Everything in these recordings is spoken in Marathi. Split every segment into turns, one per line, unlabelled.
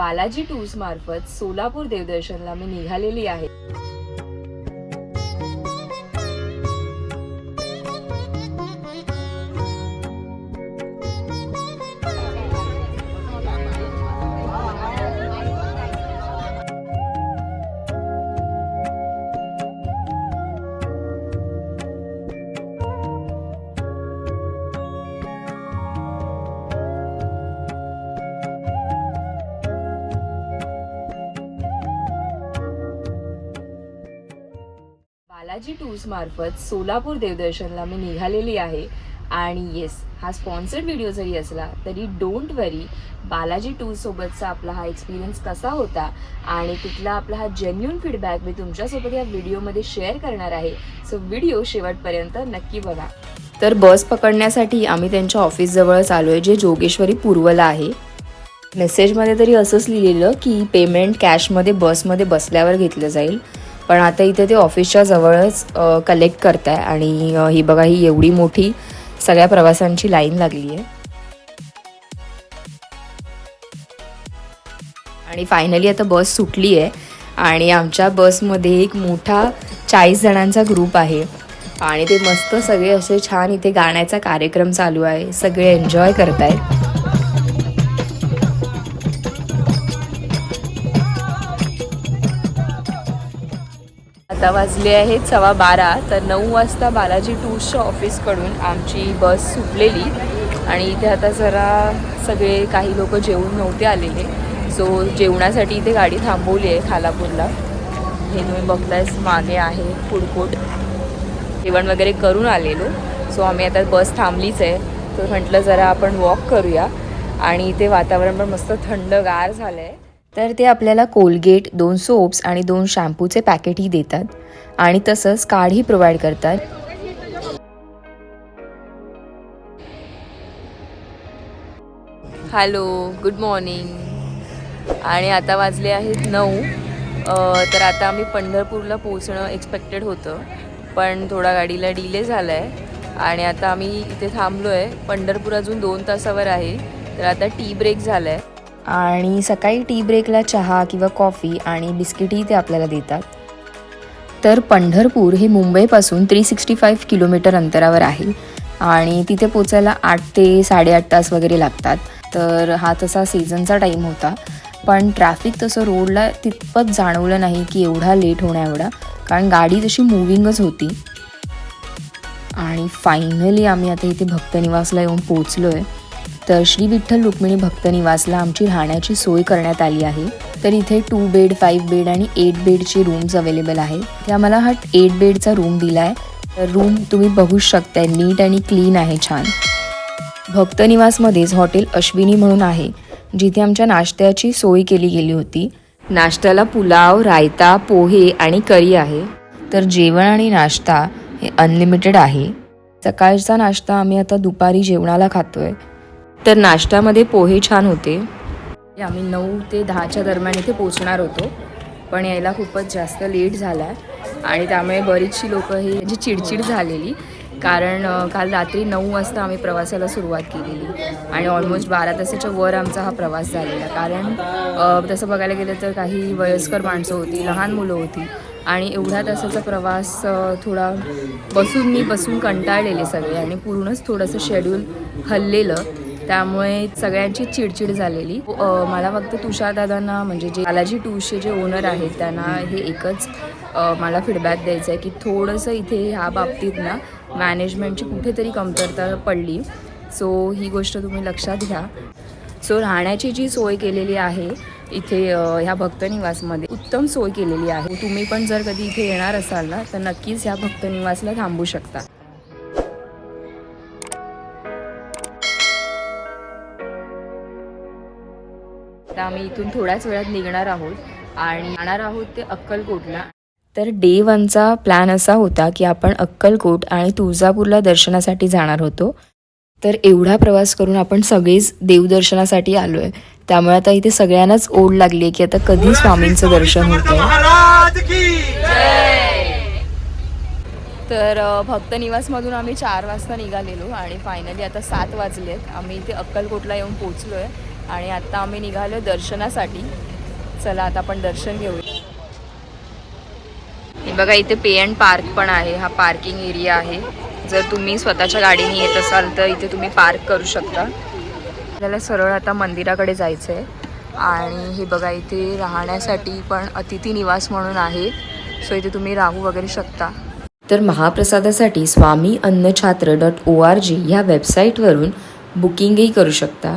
बालाजी टूर्स मार्फत सोलापूर देवदर्शनला मी निघालेली आहे. टूर्समार्फत मार्फत सोलापूर देवदर्शनला मी निघालेली आहे. आणि येस हा स्पॉन्सर्ड व्हिडिओ जरी असला तरी डोंट वरी बालाजी टूर्स सोबतचा आपला हा एक्सपिरियन्स कसा होता आणि तिथला आपला हा जेन्युन फीडबॅक मी तुमच्यासोबत या व्हिडिओमध्ये शेअर करणार आहे. सो व्हिडिओ शेवटपर्यंत नक्की बघा. तर बस पकडण्यासाठी आम्ही त्यांच्या ऑफिसजवळच आलो आहे जे जोगेश्वरी पूर्वला आहे. मेसेजमध्ये तरी असंच लिहिलेलं की पेमेंट कॅशमध्ये बसमध्ये बसल्यावर घेतलं जाईल. पण आता इथे ते ऑफिसच्या जवळच कलेक्ट करताय आणि ही बघा ही एवढी मोठी सगळ्या प्रवाशांची लाईन लागली आहे आणि फायनली आता बस सुटली आहे आणि आमच्या बसमध्ये एक मोठा चाळीस जणांचा ग्रुप आहे. आणि ते मस्त सगळे असे छान इथे गाण्याचा कार्यक्रम चालू आहे. सगळे एन्जॉय करतायत. आता वाजले आहेत सव्वा बारा तर नऊ वाजता बालाजी टूर्सच्या ऑफिसकडून आमची बस सुटलेली. आणि इथे आता जरा सगळे काही लोक जेवून नव्हते आलेले. सो जेवणासाठी इथे गाडी थांबवली आहे खालापूरला. हे तुम्ही बघतायच मागे आहे फूड कोर्ट जेवण वगैरे करून आलेलो. सो आम्ही आता बस थांबलीच आहे. तर म्हटलं जरा आपण वॉक करूया. आणि इथे वातावरण पण मस्त थंडगार झालं आहे तर ते आपल्याला कोलगेट दोन सोप्स आणि दोन शॅम्पूचे पॅकेटही देतात. आणि तसंच कार्डही प्रोव्हाइड करतात. हॅलो गुड मॉर्निंग आणि आता वाजले आहेत नऊ. तर आता आम्ही पंढरपूरला पोहोचणं एक्सपेक्टेड होतं. पण थोडा गाडीला डिले झाला आहे आणि आता आम्ही इथे थांबलो आहे पंढरपूर अजून दोन तासावर आहे. तर आता टी ब्रेक झाला आहे आणि सकाळी टी ब्रेकला चहा किंवा कॉफी आणि बिस्किटही ते आपल्याला देतात. तर पंढरपूर हे मुंबईपासून थ्री सिक्स्टी फाईव्ह किलोमीटर अंतरावर आहे आणि तिथे पोचायला आठ ते साडेआठ तास वगैरे लागतात. तर हा तसा सीझनचा टाईम होता. पण ट्रॅफिक तसं रोडला तितपत जाणवलं नाही की एवढा लेट होण्या एवढा कारण गाडी तशी मुव्हिंगच होती. आणि फायनली आम्ही आता इथे भक्तनिवासला येऊन पोचलो आहे तर श्री विठ्ठल रुक्मिणी भक्तनिवासला आमची राहण्याची सोय करण्यात आली आहे. तर इथे टू बेड फाईव्ह बेड आणि एट बेडचे रूम्स अवेलेबल आहे ते आम्हाला हा एट बेडचा रूम दिला आहे तर रूम तुम्ही बघूच शकताय नीट आणि क्लीन आहे छान. भक्तनिवासमध्येच हॉटेल अश्विनी म्हणून आहे जिथे आमच्या नाश्त्याची सोय केली गेली होती. नाश्त्याला पुलाव रायता पोहे आणि करी आहे. तर जेवण आणि नाश्ता हे अनलिमिटेड आहे. सकाळचा नाश्ता आम्ही आता दुपारी जेवणाला खातोय. तर नाश्त्यामध्ये पोहे छान होते. आम्ही नऊ ते दहाच्या दरम्यान इथे पोचणार होतो. पण यायला खूपच जास्त लेट झाला आहे आणि त्यामुळे बरीचशी लोकं ही जी चिडचिड झालेली कारण काल रात्री नऊ वाजता आम्ही प्रवासाला सुरुवात केलेली. आणि ऑलमोस्ट बारा तासाच्या वर आमचा हा प्रवास झालेला. कारण तसं बघायला गेलं तर काही वयस्कर माणसं होती लहान मुलं होती. आणि एवढ्या तासाचा प्रवास थोडा बसून मी बसून कंटाळलेले सगळे. आणि पूर्णच थोडंसं शेड्यूल हललेलं. त्यामुळे सगळ्यांची चिडचिड झालेली. मला फक्त तुषार दादांना म्हणजे जे बालाजी टूर्सचे जे ओनर आहेत त्यांना हे एकच मला फीडबॅक द्यायचा आहे की थोडंसं इथे ह्या बाबतीत ना मॅनेजमेंटची कुठेतरी कमतरता पडली. सो ही गोष्ट तुम्ही लक्षात घ्या. सो राहण्याची जी सोय केलेली आहे इथे ह्या भक्तनिवासमध्ये उत्तम सोय केलेली आहे. तुम्ही पण जर कधी इथे येणार असाल ना तर नक्कीच ह्या भक्तनिवासला थांबू शकता. आता आम्ही इथून थोड्याच वेळात निघणार आहोत आणि जाणार आहोत ते अक्कलकोटला. तर डे वनचा प्लॅन असा होता की आपण अक्कलकोट आणि तुळजापूरला दर्शनासाठी जाणार होतो. तर एवढा प्रवास करून आपण सगळेच देवदर्शनासाठी आलोय. त्यामुळे आता इथे सगळ्यांनाच ओढ लागली आहे की आता कधी स्वामींचं दर्शन होत तर भक्त निवासमधून आम्ही चार वाजता निघालेलो आणि फायनली आता सात वाजलेत. आम्ही इथे अक्कलकोटला येऊन पोचलो आहे आणि आता आम्ही निघालो दर्शनासाठी. चला आता आपण दर्शन घेऊया. हे बघा इथे पे अँड पार्क पण आहे. हा पार्किंग एरिया आहे. जर तुम्ही स्वतःच्या गाडीने येत असाल तर इथे तुम्ही पार्क करू शकता. आपल्याला सरळ आता मंदिराकडे जायचं आहे आणि हे बघा इथे राहण्यासाठी पण अतिथी निवास म्हणून आहे. सो इथे तुम्ही राहू वगैरे शकता. तर महाप्रसादासाठी स्वामी अन्नछात्र डॉट ओ आर जी ह्या वेबसाईटवरून बुकिंगही करू शकता.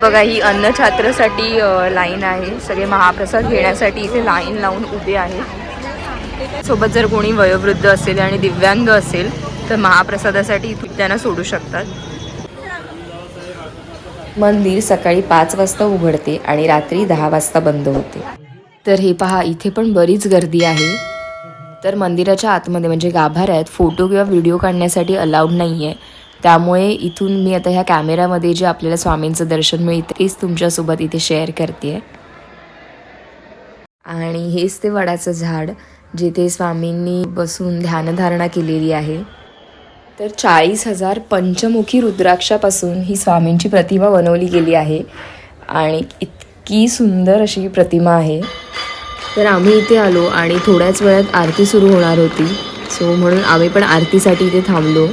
बघा ही अन्नछात्रसाठी लाईन आहे. सगळे महाप्रसाद घेण्यासाठी इथे लाईन लावून उभे आहे सोबत जर कोणी वयोवृद्ध असेल आणि दिव्यांग असेल तर महाप्रसादासाठी इथे त्यांना सोडू शकतात. मंदिर सकाळी पाच वाजता उघडते आणि रात्री दहा वाजता बंद होते. तर हे पहा इथे पण बरीच गर्दी आहे. तर मंदिराच्या आतमध्ये म्हणजे गाभाऱ्यात फोटो किंवा व्हिडिओ काढण्यासाठी अलाउड नाही आहे त्यामुळे इथून मी आता ह्या कॅमेऱ्यामध्ये जे आपल्याला स्वामींचं दर्शन मिळते तेच तुमच्यासोबत इथे शेअर करते आणि हेच ते वडाचं झाड जिथे स्वामींनी बसून ध्यानधारणा केलेली आहे. तर चाळीस हजार पंचमुखी रुद्राक्षापासून ही स्वामींची प्रतिमा बनवली गेली आहे. आणि इतकी सुंदर अशी ही प्रतिमा आहे. तर आम्ही इथे आलो आणि थोड्याच वेळात आरती सुरू होणार होती. सो म्हणून आम्ही पण आरतीसाठी इथे थांबलो.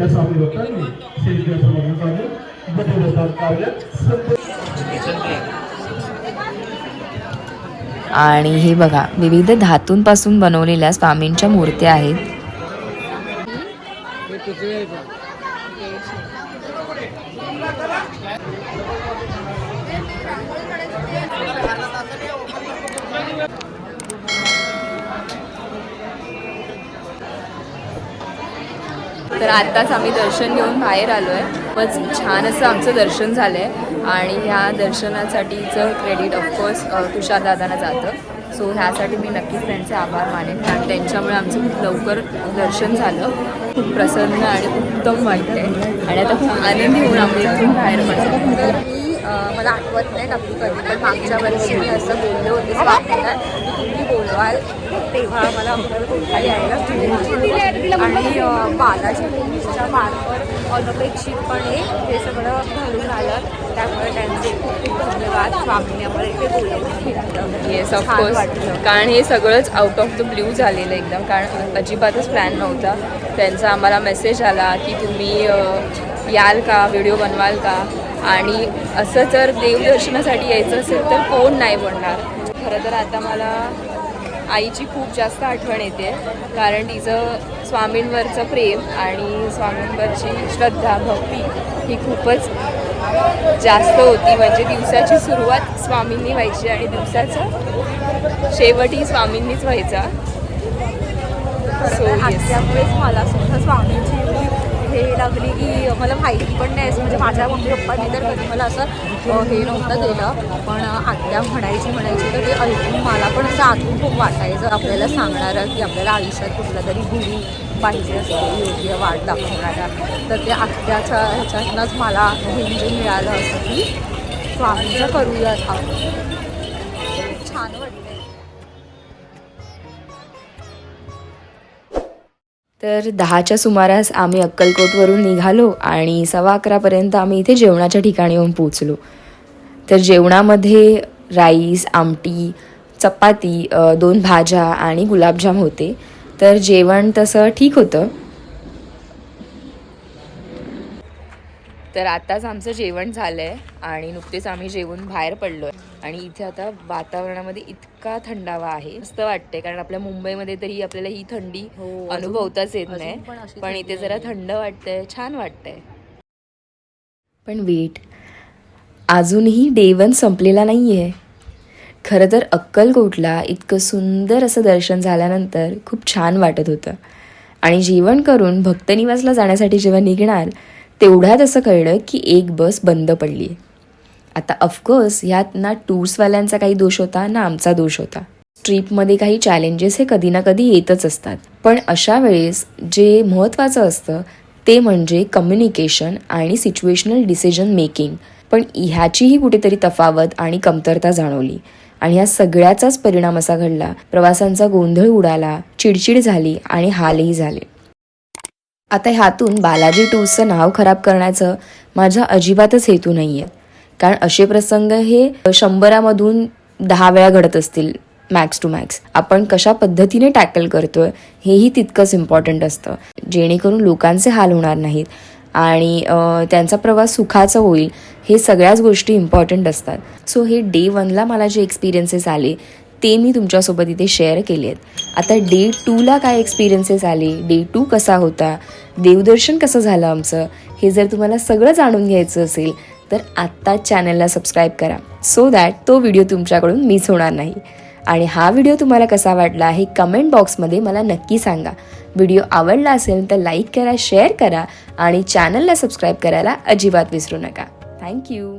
त्या स्वामी लोकांनी सेविका समाजाने बदलतात काव्यात
आणि हे बघा विविध धातूंपासून बनवलेल्या स्वामींच्या मूर्त्या आहेत. तर आत्ताच आम्ही दर्शन घेऊन बाहेर आलो आहे. खूपच छान असं आमचं दर्शन झालं आहे आणि ह्या दर्शनासाठीचं क्रेडिट ऑफकोर्स तुषार दादांना जातं. सो ह्यासाठी मी नक्कीच त्यांचे आभार मानेन. कारण त्यांच्यामुळे आमचं खूप लवकर दर्शन झालं. खूप प्रसन्न आणि उत्तम वाटते आणि आता खूप आनंदी होऊन आम्ही इथून बाहेर पडतो
मला आठवत नाही नक्की कधी पण मागच्या वर्षी मी असं बोलले होते बोलवाल. तेव्हा मला खाली यायला. आणि बालाजी मूवीजच्या मार्फत अनपेक्षितपणे हे सगळं घडून आलं. त्यामुळे त्यांचे खूप खूप धन्यवाद. स्वामींनी आम्हाला इथे बोलवून
येस ऑफकोर्स कारण हे सगळंच आउट ऑफ द ब्ल्यू झालेलं एकदम. कारण अजिबातच प्लॅन नव्हता. त्यांचा आम्हाला मेसेज आला की तुम्ही याल का? व्हिडिओ बनवाल का? आणि असं जर देवदर्शनासाठी यायचं असेल तर कोण नाही बनणार खरं तर आता मला आईची खूप जास्त आठवण येते कारण तिचं स्वामींवरचं प्रेम आणि स्वामींवरची श्रद्धा भक्ती ही खूपच जास्त होती. म्हणजे दिवसाची सुरुवात स्वामींनी व्हायची आणि दिवसाचा शेवटही स्वामींनीच व्हायचा. Yes.
त्यामुळेच मला सुद्धा स्वामींची हे लागली की मला माहिती पण नाही म्हणजे माझ्या मम्मी पप्पांनी तर कधी मला असं हे नव्हतं केलं पण आत्या म्हणायची म्हणायची तर ते ऐकून मला पण असं आतून खूप वाटायचं. आपल्याला सांगणारं की आपल्याला आयुष्यात कुठला तरी गुरु पाहिजे असतो योग्य वाट दाखवणारा. तर ते आत्याच्या ह्याच्यातनंच मला हे म्हणजे मिळालं असं की स्वामीचं करूयात आपण
तर दहाच्या सुमारास आम्ही अक्कलकोटवरून निघालो आणि सव्वा अकरापर्यंत आम्ही इथे जेवणाच्या ठिकाणी येऊन पोचलो तर जेवणामध्ये राईस आमटी चपाती दोन भाज्या आणि गुलाबजाम होते. तर जेवण तसं ठीक होतं. तर आताच आमचं जेवण झालं आहे आणि नुकतेच आम्ही जेवून बाहेर पडलो आहे आणि इथे आता वातावरणामध्ये इतका थंडावा आहे. मस्त वाटते कारण आपल्या मुंबईमध्ये तरी आपल्याला ही थंडी
हो,
अनुभवताच येत नाही.
पण
इथे जरा. थंड वाटतंय छान वाटतंय. पण वेट अजूनही डे वन संपलेला नाही आहे खरं तर अक्कलकोटला इतकं सुंदर असं दर्शन झाल्यानंतर खूप छान वाटत होतं. आणि जेवण करून भक्तनिवासला जाण्यासाठी जेव्हा निघणार तेवढ्यात असं कळलं की एक बस बंद पडली आहे आता ऑफकोर्स ह्यात ना टूर्सवाल्यांचा काही दोष होता ना आमचा दोष होता. ट्रीपमध्ये काही चॅलेंजेस हे कधी ना कधी येतच असतात. पण अशा वेळेस जे महत्त्वाचं असतं ते म्हणजे कम्युनिकेशन आणि सिच्युएशनल डिसिजन मेकिंग पण ह्याचीही कुठेतरी तफावत आणि कमतरता जाणवली. आणि या सगळ्याचाच परिणाम असा घडला. प्रवासांचा गोंधळ उडाला चिडचिड झाली आणि हालही झाले. आता ह्यातून बालाजी टूर्सचं नाव खराब करण्याचं माझा अजिबातच हेतू नाही आहे कारण असे प्रसंग हे शंभरामधून दहा वेळा घडत असतील मॅक्स टू मॅक्स आपण कशा पद्धतीने टॅकल करतोय हेही तितकंच इम्पॉर्टंट असतं. जेणेकरून लोकांचे हाल होणार नाहीत आणि त्यांचा प्रवास सुखाचा होईल हे सगळ्याच गोष्टी इम्पॉर्टंट असतात. सो हे डे वनला मला जे एक्सपिरियन्सेस आले ते मी तुमच्यासोबत इथे शेअर केले आहेत. आता डे टूला काय एक्सपिरियन्सेस आले? डे टू कसा होता? देवदर्शन कसं झालं आमचं? हे जर तुम्हाला सगळं जाणून घ्यायचं असेल तर आत्ताच चॅनलला सबस्क्राईब करा. सो दॅट तो व्हिडिओ तुमच्याकडून मिस होणार नाही. आणि हा व्हिडिओ तुम्हाला कसा वाटला हे कमेंट बॉक्समध्ये मला नक्की सांगा. व्हिडिओ आवडला असेल तर लाईक करा शेअर करा आणि चॅनलला सबस्क्राईब करायला अजिबात विसरू नका. थँक्यू